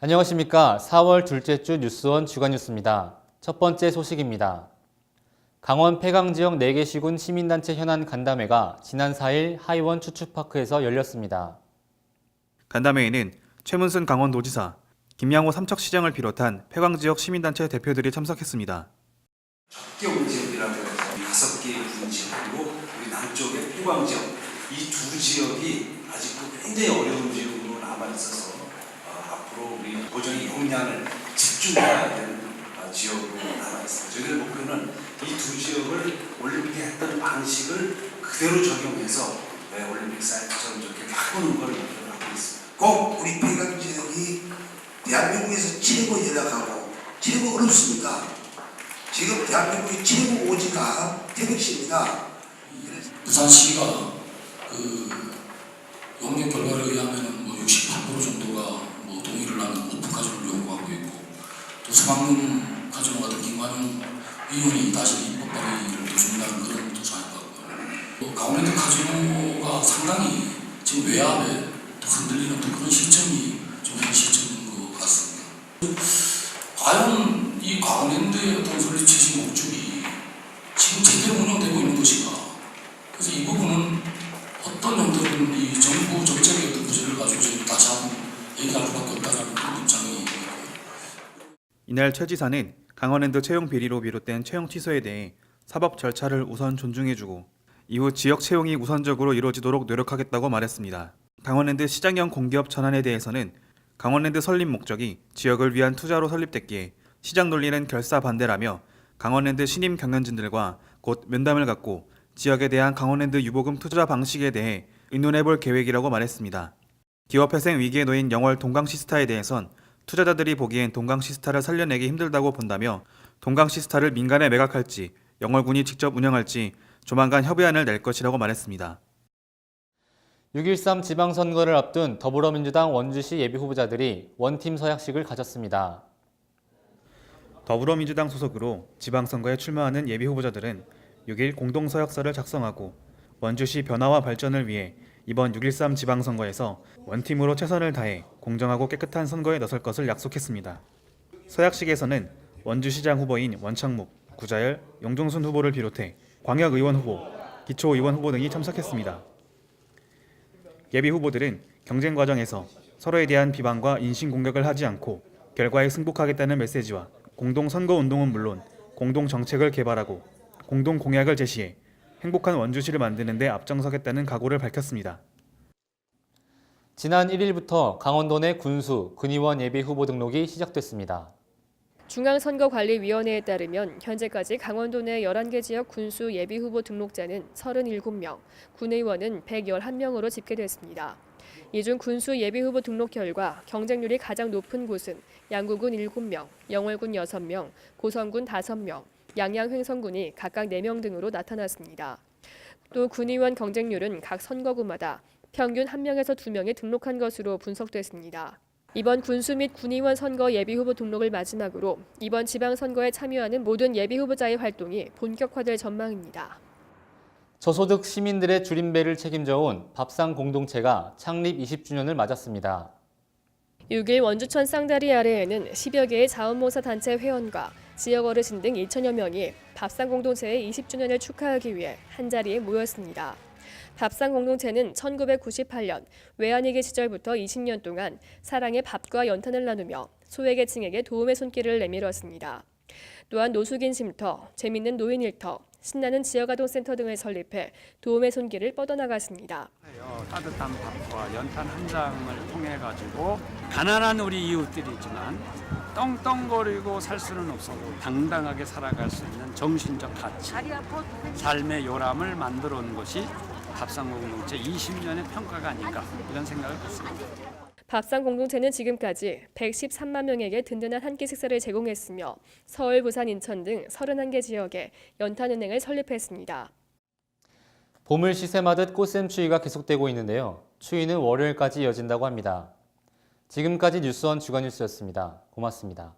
안녕하십니까. 4월 둘째 주 뉴스원 주간 뉴스입니다. 첫 번째 소식입니다. 강원 폐강 지역 4개 시군 시민단체 현안 간담회가 지난 4일 하이원 추축파크에서 열렸습니다. 간담회에는 최문순 강원도지사, 김양호 삼척시장을 비롯한 폐광 지역 시민단체 대표들이 참석했습니다. 적경 지역이라고 해서 다섯 개의 군 지역 그리고 우리 남쪽의 폐광 지역 이 두 지역이 아직도 굉장히 어려운 지역으로 남아 있어서 어, 앞으로 우리 보정의 역량을 집중해야 되는 어, 지역으로 남아 있습니다. 저희들 목표는 이 두 지역을 올림픽에 했던 방식을 그대로 적용해서 네, 올림픽 사이트처럼 저렇게 바꾸는 걸 목표로 하고 있습니다. 꼭 우리 폐광 지역이 대한민국에서 최고 연락하고 최고 어렵습니다. 지금 대한민국의 최고 오지가 태백시입니다. 부산시가 그 영역 결과에 의하면 뭐 68% 정도가 또 서방문 카지노 같은 김관영 의원이 다시 입법 발의를 또 준다는 그런 또 사회가 또 강원랜드 카지노가 상당히 지금 외압에 또 흔들리는 또 그런 시점이 좀현 시점인 것 같습니다. 과연 이 강원랜드의 어떤 설립 최신 목적이 지금 제대로 운영되고 있는 것인가? 그래서 이 부분은 어떤 형태로든 이 정부 정책의 어떤 구조를 가지고 저희 다시 한번 얘기할 수밖에 없다는 그런 입장이 있고요. 이날 최 지사는 강원랜드 채용 비리로 비롯된 채용 취소에 대해 사법 절차를 우선 존중해주고 이후 지역 채용이 우선적으로 이루어지도록 노력하겠다고 말했습니다. 강원랜드 시장형 공기업 전환에 대해서는 강원랜드 설립 목적이 지역을 위한 투자로 설립됐기에 시장 논리는 결사 반대라며 강원랜드 신임 경영진들과 곧 면담을 갖고 지역에 대한 강원랜드 유보금 투자 방식에 대해 의논해볼 계획이라고 말했습니다. 기업 회생 위기에 놓인 영월 동강시스타에 대해선 투자자들이 보기엔 동강 시스타를 살려내기 힘들다고 본다며 동강 시스타를 민간에 매각할지 영월군이 직접 운영할지 조만간 협의안을 낼 것이라고 말했습니다. 6.13 지방선거를 앞둔 더불어민주당 원주시 예비후보자들이 원팀 서약식을 가졌습니다. 더불어민주당 소속으로 지방선거에 출마하는 예비후보자들은 6일 공동서약서를 작성하고 원주시 변화와 발전을 위해 이번 6.13 지방선거에서 원팀으로 최선을 다해 공정하고 깨끗한 선거에 나설 것을 약속했습니다. 서약식에서는 원주시장 후보인 원창묵, 구자열, 용종순 후보를 비롯해 광역의원 후보, 기초의원 후보 등이 참석했습니다. 예비 후보들은 경쟁 과정에서 서로에 대한 비방과 인신 공격을 하지 않고 결과에 승복하겠다는 메시지와 공동 선거 운동은 물론 공동 정책을 개발하고 공동 공약을 제시해 행복한 원주시를 만드는 데 앞장서겠다는 각오를 밝혔습니다. 지난 1일부터 강원도 내 군수, 군의원 예비 후보 등록이 시작됐습니다. 중앙선거관리위원회에 따르면 현재까지 강원도 내 11개 지역 군수 예비 후보 등록자는 37명, 군의원은 111명으로 집계됐습니다. 이 중 군수 예비 후보 등록 결과 경쟁률이 가장 높은 곳은 양구군 7명, 영월군 6명, 고성군 5명, 양양 횡성군이 각각 4명 등으로 나타났습니다. 또 군의원 경쟁률은 각 선거구마다 평균 1명에서 2명이 등록한 것으로 분석됐습니다. 이번 군수 및 군의원 선거 예비후보 등록을 마지막으로 이번 지방선거에 참여하는 모든 예비후보자의 활동이 본격화될 전망입니다. 저소득 시민들의 줄임배를 책임져온 밥상 공동체가 창립 20주년을 맞았습니다. 6일 원주천 쌍다리 아래에는 10여 개의 자원봉사 단체 회원과 지역 어르신 등 2천여 명이 밥상 공동체의 20주년을 축하하기 위해 한자리에 모였습니다. 밥상 공동체는 1998년 외환위기 시절부터 20년 동안 사랑의 밥과 연탄을 나누며 소외계층에게 도움의 손길을 내밀었습니다. 또한 노숙인 쉼터, 재밌는 노인 일터, 신나는 지역아동 센터 등을 설립해 도움의 손길을 뻗어나갔습니다. 요 따뜻한 밥과 연탄 한 장을 통해 가지고 가난한 우리 이웃들이지만 떵떵거리고 살 수는 없어도 당당하게 살아갈 수 있는 정신적 가치, 삶의 요람을 만들어 온 것이 밥상 공동체 20년의 평가가 아닌가 이런 생각을 갖습니다. 밥상 공동체는 지금까지 113만 명에게 든든한 한 끼 식사를 제공했으며 서울, 부산, 인천 등 31개 지역에 연탄은행을 설립했습니다. 봄을 시샘하듯 꽃샘 추위가 계속되고 있는데요. 추위는 월요일까지 이어진다고 합니다. 지금까지 뉴스원 주간 뉴스였습니다. 고맙습니다.